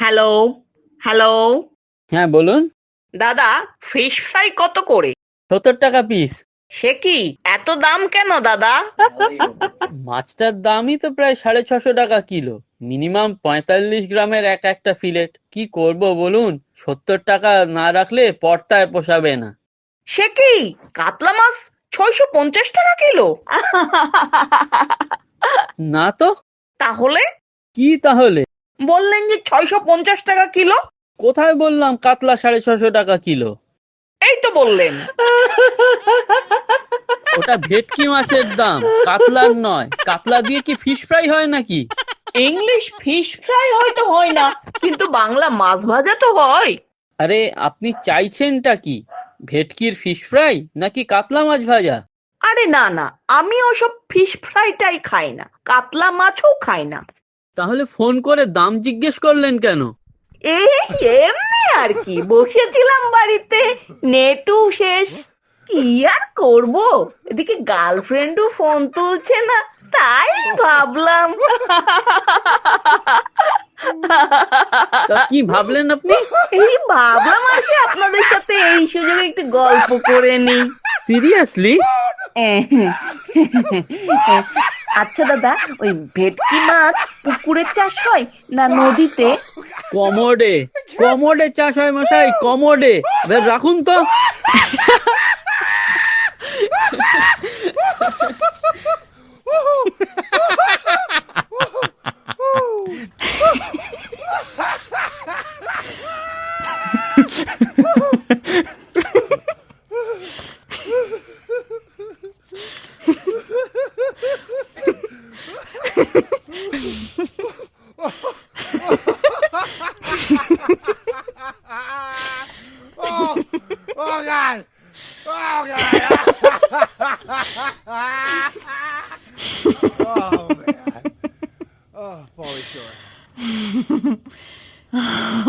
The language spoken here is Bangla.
হ্যালো হ্যালো হ্যাঁ বলুন। দাদা ফিশ ফ্রাই কত করে? সত্তর টাকা পিস সে কি? এত দাম কেন দাদা? মাছটার দামই তো প্রায় সাড়ে ছশো টাকা কিলো। মিনিমাম পঁয়তাল্লিশ গ্রামের এক একটা ফিলেট কি করব বলুন? সত্তর টাকা না রাখলে পর্তায় পোষাবে না। সে কি? কাতলা মাছ ছয়শো পঞ্চাশ টাকা কিলো? না তো। তাহলে? কি তাহলে? বললেন যে ছয়শো পঞ্চাশ টাকা কিলো। কোথায় বললাম কাতলা সাড়ে ছশো টাকা কিলো? এই তো বললেন। ওটা ভেটকি মাছের দাম কাতলার নয়। কাতলা দিয়ে কি ফিশ ফ্রাই হয় নাকি? ইংলিশ ফিশ ফ্রাই হয়তো হয় না কিন্তু বাংলা মাছ ভাজা তো হয়। আরে আপনি চাইছেনটা কি? ভেটকির ফিশ ফ্রাই নাকি কাতলা মাছ ভাজা? আরে না না আমি ওসব ফিশ ফ্রাইটাই খাই না কাতলা মাছও খাই না। তাহলে ফোন করে দাম জিজ্ঞেস করলেন কেন? এই এমনি আর কি বসেছিলাম বাড়িতে নেটও শেষ কি আর করব? এদিকে গার্লফ্রেন্ডও ফোন তুলছে না তাই ভাবলাম। তা কি ভাবলেন আপনি? এই ভাবলাম আর কি আপনাদের সাথে এই সুযোগে একটু গল্প করে নিই। সিরিয়াসলি আচ্ছা দাদা ওই ভেটকি মাছ পুকুরে চাষ হয় না নদীতে? কমোডে কমোডে চাষ হয় মশাই কমোডে। এবার রাখুন তো। Oh god! Oh god! oh man! Oh, Paulie Shore.